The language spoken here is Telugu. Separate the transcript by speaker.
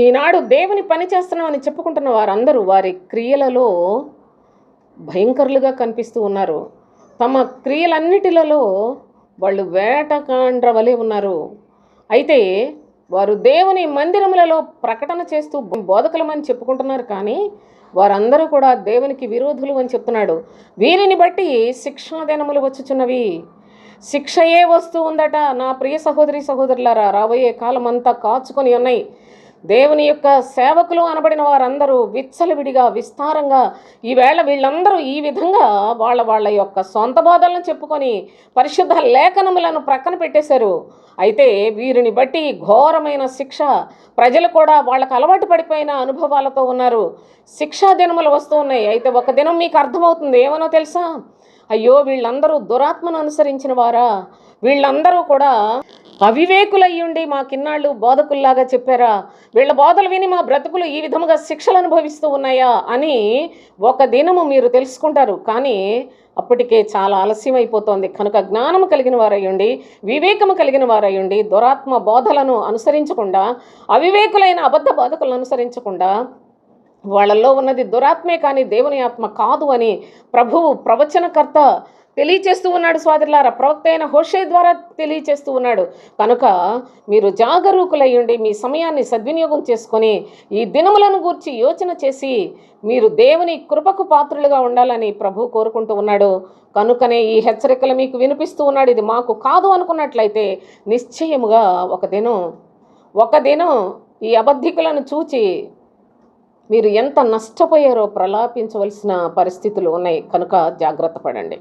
Speaker 1: ఈనాడు దేవుని పని చేస్తున్నామని చెప్పుకుంటున్న వారందరూ వారి క్రియలలో భయంకరులుగా కనిపిస్తూ ఉన్నారు. తమ క్రియలన్నిటిలలో వాళ్ళు వేటకాండ్ర వలె ఉన్నారు. అయితే వారు దేవుని మందిరములలో ప్రకటన చేస్తూ బోధకులమని చెప్పుకుంటున్నారు కానీ వారందరూ కూడా దేవునికి విరోధులు అని చెప్తున్నాడు. వీరిని బట్టి శిక్షా దినములు వచ్చుచున్నవి. శిక్షయే వస్తూ ఉందట నా ప్రియ సహోదరి సహోదరులారా రాబోయే కాలం అంతా కాచుకొని ఉన్నాయి. దేవుని యొక్క సేవకులు అనబడిన వారందరూ విచ్చలవిడిగా విస్తారంగా ఈవేళ వీళ్ళందరూ ఈ విధంగా వాళ్ళ వాళ్ళ యొక్క సొంత బోధలను చెప్పుకొని పరిశుద్ధ లేఖనములను ప్రక్కన పెట్టేశారు. అయితే వీరిని బట్టి ఘోరమైన శిక్ష ప్రజలు కూడా వాళ్ళకు అలవాటు పడిపోయిన అనుభవాలతో ఉన్నారు. శిక్షా దినములు వస్తూ ఉన్నాయి. అయితే ఒక దినం మీకు అర్థమవుతుంది. ఏమనో తెలుసా? అయ్యో వీళ్ళందరూ దురాత్మను అనుసరించిన వారా? వీళ్ళందరూ కూడా అవివేకులయ్యుండి మా కిన్నాళ్ళు బోధకుల్లాగా చెప్పారా? వీళ్ళ బోధలు విని మా బ్రతుకులు ఈ విధముగా శిక్షలు అనుభవిస్తూ ఉన్నాయా అని ఒక దినము మీరు తెలుసుకుంటారు. కానీ అప్పటికే చాలా ఆలస్యం అయిపోతోంది కనుక జ్ఞానము కలిగిన వారయ్యుండి వివేకము కలిగిన వారయ్యుండి దురాత్మ బోధలను అనుసరించకుండా అవివేకులైన అబద్ధ బోధకులను అనుసరించకుండా వాళ్ళల్లో ఉన్నది దురాత్మే కానీ దేవుని ఆత్మ కాదు అని ప్రభువు ప్రవచనకర్త తెలియచేస్తూ ఉన్నాడు స్వాదిలారా ప్రవక్త అయిన హోషే ద్వారా తెలియచేస్తూ ఉన్నాడు. కనుక మీరు జాగరూకులయ్యండి మీ సమయాన్ని సద్వినియోగం చేసుకొని ఈ దినములను గూర్చి యోచన చేసి మీరు దేవుని కృపకు పాత్రులుగా ఉండాలని ప్రభు కోరుకుంటూ ఉన్నాడు. కనుకనే ఈ హెచ్చరికలు మీకు వినిపిస్తూ ఉన్నాడు. ఇది మాకు కాదు అనుకున్నట్లయితే నిశ్చయముగా ఒక దినం ఒక దినం ఈ అబద్ధికులను చూచి మీరు ఎంత నష్టపోయారో ప్రలాపించవలసిన పరిస్థితులు ఉన్నాయి. కనుక జాగ్రత్త పడండి.